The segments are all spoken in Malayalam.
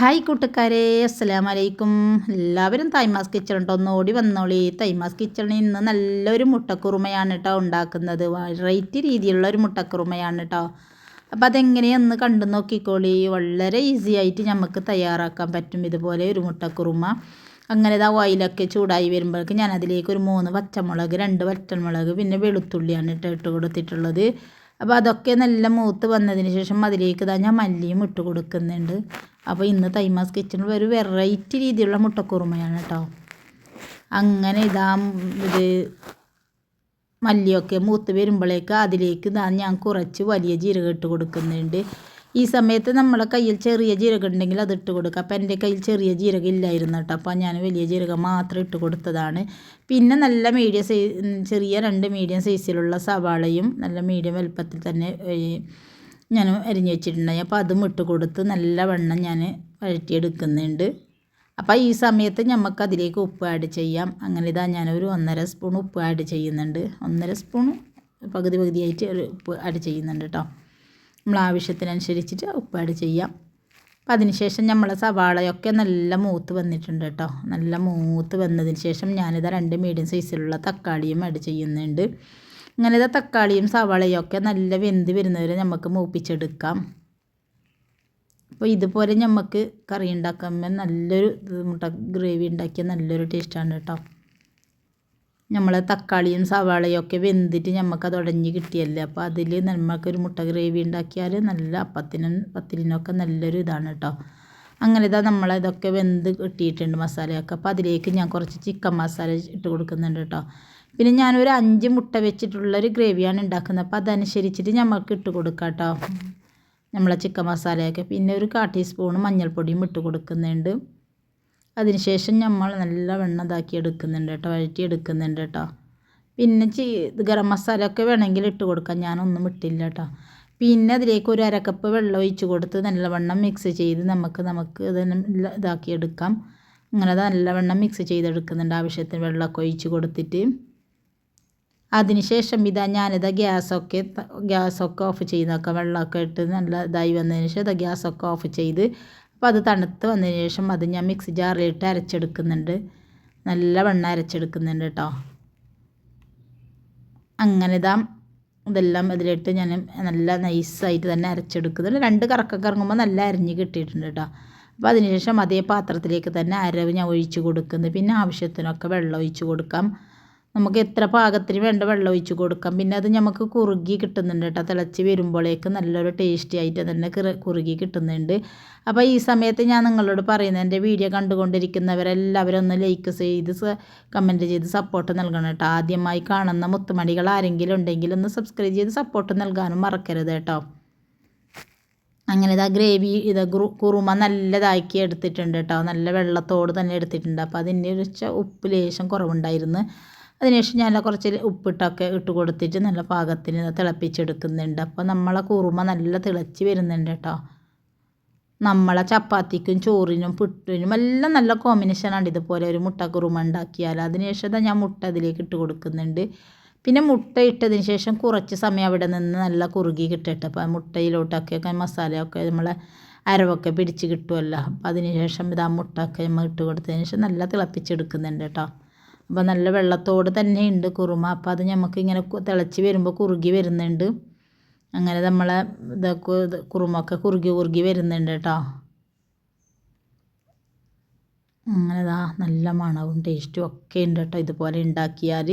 ഹായ് കൂട്ടുകാരെ അസ്സലാം വലൈക്കും എല്ലാവരും തൈമാസ് കിച്ചൺ ഉണ്ടോ ഒന്ന് ഓടി വന്നോളി. തൈമാസ് കിച്ചണിൽ ഇന്ന് നല്ലൊരു മുട്ടക്കുറുമയാണ് കേട്ടോ ഉണ്ടാക്കുന്നത്. വെറൈറ്റി രീതിയിലുള്ള ഒരു മുട്ടക്കുറുമയാണ് കേട്ടോ അപ്പം അതെങ്ങനെയൊന്ന് കണ്ടു നോക്കിക്കോളി. വളരെ ഈസി ആയിട്ട് നമുക്ക് തയ്യാറാക്കാൻ പറ്റും ഇതുപോലെ ഒരു മുട്ടക്കുറുമ. അങ്ങനെ ഇതാ ഓയിലൊക്കെ ചൂടായി വരുമ്പോഴേക്കും ഞാനതിലേക്ക് ഒരു മൂന്ന് പച്ചമുളക് രണ്ട് വറ്റൻമുളക് പിന്നെ വെളുത്തുള്ളിയാണ് ഇട്ട് ഇട്ട് കൊടുത്തിട്ടുള്ളത്. അപ്പോൾ അതൊക്കെ നല്ല മൂത്ത് വന്നതിന് ശേഷം അതിലേക്ക് ഇതാ ഞാൻ മല്ലിയും ഇട്ട് കൊടുക്കുന്നുണ്ട്. അപ്പോൾ ഇന്ന് തൈമാസ് കിച്ചണിൽ ഒരു വെറൈറ്റി രീതിയിലുള്ള മുട്ടക്കുറുമയാണ് കേട്ടോ. അങ്ങനെ ഇതാ ഇത് മല്ലിയൊക്കെ മൂത്ത് വരുമ്പോഴേക്ക് അതിലേക്ക് ഇതാ ഞാൻ കുറച്ച് വലിയ ജീരകം ഇട്ട് കൊടുക്കുന്നുണ്ട്. ഈ സമയത്ത് നമ്മളെ കയ്യിൽ ചെറിയ ജീരകം ഉണ്ടെങ്കിൽ അത് ഇട്ട് കൊടുക്കുക. അപ്പം എന്റെ കയ്യിൽ ചെറിയ ജീരകം ഇല്ലായിരുന്നു കേട്ടോ. അപ്പോൾ ഞാൻ വലിയ ജീരകം മാത്രം ഇട്ട് കൊടുത്തതാണ്. പിന്നെ നല്ല മീഡിയം സൈസ് ചെറിയ രണ്ട് മീഡിയം സൈസിലുള്ള സവാളയും നല്ല മീഡിയം വലുപ്പത്തിൽ തന്നെ ഞാൻ അരിഞ്ഞു വെച്ചിട്ടുണ്ടായി. അപ്പോൾ അതും ഇട്ട് കൊടുത്ത് നല്ല വെണ്ണം ഞാൻ വഴറ്റിയെടുക്കുന്നുണ്ട്. അപ്പോൾ ഈ സമയത്ത് നമുക്ക് അതിലേക്ക് ഉപ്പ് ആഡ് ചെയ്യാം. അങ്ങനെ ഇതാ ഞാനൊരു ഒന്നര സ്പൂൺ ഉപ്പ് ആഡ് ചെയ്യുന്നുണ്ട്. ഒന്നര സ്പൂൺ പകുതി പകുതിയായിട്ട് ഒരു ഉപ്പ് ആഡ് ചെയ്യുന്നുണ്ട് കേട്ടോ. നമ്മൾ ആവശ്യത്തിനനുസരിച്ചിട്ട് ഉപ്പാട് ചെയ്യാം. അപ്പോൾ അതിനുശേഷം നമ്മളെ സവാളയൊക്കെ നല്ല മൂത്ത് വന്നിട്ടുണ്ട് കേട്ടോ. നല്ല മൂത്ത് വന്നതിന് ശേഷം ഞാനിത് രണ്ട് മീഡിയം സൈസിലുള്ള തക്കാളിയും ആഡ് ചെയ്യുന്നുണ്ട്. അങ്ങനെ ഇത് തക്കാളിയും സവാളയും ഒക്കെ നല്ല വെന്ത് വരുന്നവരെ നമുക്ക് മൂപ്പിച്ചെടുക്കാം. അപ്പോൾ ഇതുപോലെ നമുക്ക് കറി ഉണ്ടാക്കുമ്പോൾ നല്ലൊരു മുട്ട ഗ്രേവി ഉണ്ടാക്കിയ നല്ലൊരു ടേസ്റ്റാണ് കേട്ടോ. നമ്മൾ തക്കാളിയും സവാളയും ഒക്കെ വെന്തിട്ട് അത് ഉടഞ്ഞ് കിട്ടിയല്ലേ? അപ്പോൾ അതിൽ നമുക്കൊരു മുട്ട ഗ്രേവി ഉണ്ടാക്കിയാൽ നല്ല അപ്പത്തിനും പത്തിലിനൊക്കെ നല്ലൊരു ഇതാണ് കേട്ടോ അങ്ങനെ ഇതാ നമ്മളിതൊക്കെ വെന്ത് കിട്ടിയിട്ടുണ്ട് മസാലയൊക്കെ. അപ്പോൾ അതിലേക്ക് ഞാൻ കുറച്ച് ചിക്കൻ മസാല ഇട്ട് കൊടുക്കുന്നുണ്ട് കേട്ടോ പിന്നെ ഞാനൊരു അഞ്ച് മുട്ട വെച്ചിട്ടുള്ളൊരു ഗ്രേവിയാണ് ഉണ്ടാക്കുന്നത്. അപ്പോൾ അതനുസരിച്ചിട്ട് നമുക്ക് ഇട്ട് കൊടുക്കാം കേട്ടോ നമ്മളെ ചിക്കൻ മസാലയൊക്കെ. പിന്നെ ഒരു കാ ടീസ്പൂൺ മഞ്ഞൾപ്പൊടിയും ഇട്ട് കൊടുക്കുന്നുണ്ട്. അതിനുശേഷം നമ്മൾ നല്ല വെണ്ണ ഇതാക്കി എടുക്കുന്നുണ്ട് കേട്ടോ വഴറ്റി എടുക്കുന്നുണ്ട് കേട്ടോ. പിന്നെ ചീ ഗരം മസാല ഒക്കെ വേണമെങ്കിൽ ഇട്ട് കൊടുക്കാം ഞാനൊന്നും ഇട്ടില്ല കേട്ടോ. പിന്നെ അതിലേക്ക് ഒരു അരക്കപ്പ് വെള്ളം ഒഴിച്ച് കൊടുത്ത് നല്ലവണ്ണം മിക്സ് ചെയ്ത് നമുക്ക് നമുക്ക് ഇതിനെ ഇതാക്കി എടുക്കാം. അങ്ങനെ നല്ലവണ്ണം മിക്സ് ചെയ്തെടുക്കുന്നുണ്ട് ആവശ്യത്തിന് വെള്ളമൊക്കെ ഒഴിച്ച് കൊടുത്തിട്ട്. അതിനുശേഷം ഇതാ ഞാനിതാ ഗ്യാസൊക്കെ ഗ്യാസൊക്കെ ഓഫ് ചെയ്ത് നോക്കാം. വെള്ളമൊക്കെ ഇട്ട് നല്ല ഇതായി വന്നതിന് ശേഷം ഇതാ ഗ്യാസൊക്കെ ഓഫ് ചെയ്ത് അപ്പോൾ അത് തണുത്ത് വന്നതിന് ശേഷം അത് ഞാൻ മിക്സി ജാറിലിട്ട് അരച്ചെടുക്കുന്നുണ്ട്. നല്ല വെണ്ണ അരച്ചെടുക്കുന്നുണ്ട് കേട്ടോ അങ്ങനെ ഇതാ ഇതെല്ലാം ഇതിലിട്ട് ഞാൻ നല്ല നൈസായിട്ട് തന്നെ അരച്ചെടുക്കുന്നുണ്ട്. രണ്ട് കറക്കൊക്കെ ഇറങ്ങുമ്പോൾ നല്ല അരിഞ്ഞ് കിട്ടിയിട്ടുണ്ട് കേട്ടോ അപ്പോൾ അതിനുശേഷം അതേ പാത്രത്തിലേക്ക് തന്നെ അരവ് ഞാൻ ഒഴിച്ച് കൊടുക്കുന്നു പിന്നെ ആവശ്യത്തിനൊക്കെ വെള്ളം ഒഴിച്ച് കൊടുക്കാം. നമുക്ക് എത്ര പാകത്തിന് വേണ്ട വെള്ളം ഒഴിച്ച് കൊടുക്കാം. പിന്നെ അത് നമുക്ക് കുറുകി കിട്ടുന്നുണ്ട് കേട്ടോ. തിളച്ച് വരുമ്പോഴേക്ക് നല്ലൊരു ടേസ്റ്റി ആയിട്ട് തന്നെ കുറുകി കിട്ടുന്നുണ്ട്. അപ്പോൾ ഈ സമയത്ത് ഞാൻ നിങ്ങളോട് പറയുന്നത് എന്റെ വീഡിയോ കണ്ടുകൊണ്ടിരിക്കുന്നവരെല്ലാവരും ഒന്ന് ലൈക്ക് ചെയ്ത് കമന്റ് ചെയ്ത് സപ്പോർട്ട് നൽകണം കേട്ടോ. ആദ്യമായി കാണുന്ന മുത്തുമണികൾ ആരെങ്കിലും ഉണ്ടെങ്കിൽ ഒന്ന് സബ്സ്ക്രൈബ് ചെയ്ത് സപ്പോർട്ട് നൽകാനും മറക്കരുത് കേട്ടോ. അങ്ങനെ ഇതാ ഗ്രേവി ഇത് കുറുമ നല്ലതാക്കി എടുത്തിട്ടുണ്ട് കേട്ടോ. നല്ല വെള്ളത്തോട് തന്നെ എടുത്തിട്ടുണ്ട്. അപ്പോൾ അതിന്റെ ഒരു ഉപ്പ് ലേശം കുറവുണ്ടായിരുന്നു. അതിനുശേഷം ഞാൻ കുറച്ച് ഉപ്പിട്ടൊക്കെ ഇട്ട് കൊടുത്തിട്ട് നല്ല പാകത്തിന് തിളപ്പിച്ചെടുക്കുന്നുണ്ട്. അപ്പോൾ നമ്മളെ കുറുമ നല്ല തിളച്ച് വരുന്നുണ്ട് കേട്ടോ നമ്മളെ ചപ്പാത്തിക്കും ചോറിനും പുട്ടിനും എല്ലാം നല്ല കോമ്പിനേഷനാണ് ഇതുപോലെ ഒരു മുട്ട കുറുമ ഉണ്ടാക്കിയാൽ. അതിനുശേഷം ഞാൻ മുട്ട അതിലേക്ക് ഇട്ട് കൊടുക്കുന്നുണ്ട്. പിന്നെ മുട്ട ഇട്ടതിന് ശേഷം കുറച്ച് സമയം അവിടെ നിന്ന് നല്ല കുറുകി കിട്ടട്ടെ. അപ്പോൾ മുട്ടയിലോട്ടൊക്കെ മസാലയൊക്കെ നമ്മളെ അരവൊക്കെ പിടിച്ച് കിട്ടുമല്ലോ അപ്പോൾ അതിന് ശേഷം ഇത് ആ മുട്ടയൊക്കെ നമ്മൾ ഇട്ട് കൊടുത്തതിന് ശേഷം നല്ല തിളപ്പിച്ചെടുക്കുന്നുണ്ട് കേട്ടോ അപ്പോൾ നല്ല വെള്ളത്തോട് തന്നെ ഉണ്ട് കുറുമ. അപ്പോൾ അത് നമുക്ക് ഇങ്ങനെ തിളച്ച് വരുമ്പോൾ കുറുകി വരുന്നുണ്ട്. അങ്ങനെ നമ്മളെ ഇതൊക്കെ കുറുമൊക്കെ കുറുകി കുറുകി വരുന്നുണ്ട് കേട്ടോ അങ്ങനെ ഇതാ നല്ല മണവും ടേസ്റ്റും ഒക്കെ ഉണ്ട് കേട്ടോ ഇതുപോലെ ഉണ്ടാക്കിയാൽ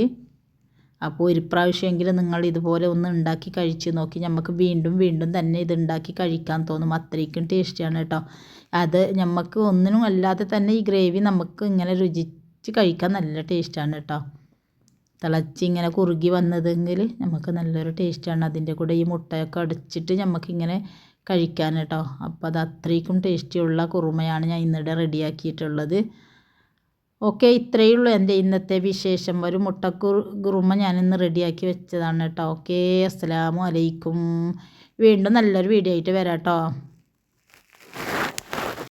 അപ്പോൾ ഒരു പ്രാവശ്യമെങ്കിലും നിങ്ങൾ ഇതുപോലെ ഒന്ന് ഉണ്ടാക്കി കഴിച്ച് നോക്കി നമുക്ക് വീണ്ടും വീണ്ടും തന്നെ ഇത് ഉണ്ടാക്കി കഴിക്കാൻ തോന്നും. അത്രയ്ക്കും ടേസ്റ്റിയാണ് കേട്ടോ അത് നമുക്ക് ഒന്നിനും അല്ലാതെ തന്നെ ഈ ഗ്രേവി നമുക്ക് ഇങ്ങനെ രുചി തിളച്ച് കഴിക്കാൻ നല്ല ടേസ്റ്റാണ് കേട്ടോ തിളച്ച് ഇങ്ങനെ കുറുകി വന്നതെങ്കിൽ നമുക്ക് നല്ലൊരു ടേസ്റ്റാണ് അതിന്റെ കൂടെ ഈ മുട്ടയൊക്കെ അടിച്ചിട്ട് നമുക്കിങ്ങനെ കഴിക്കാൻ കേട്ടോ അപ്പോൾ അത് അത്രയ്ക്കും ടേസ്റ്റിയുള്ള കുറുമയാണ് ഞാൻ ഇന്നിടെ റെഡിയാക്കിയിട്ടുള്ളത് ഓക്കെ ഇത്രയേ ഉള്ളൂ എന്റെ ഇന്നത്തെ വിശേഷം. ഒരു മുട്ടക്കുറു കുറുമ ഞാനിന്ന് റെഡിയാക്കി വെച്ചതാണ് കേട്ടോ ഓക്കെ അസ്സലാമു അലൈക്കും. വീണ്ടും നല്ലൊരു വീഡിയോ ആയിട്ട് വരാം കേട്ടോ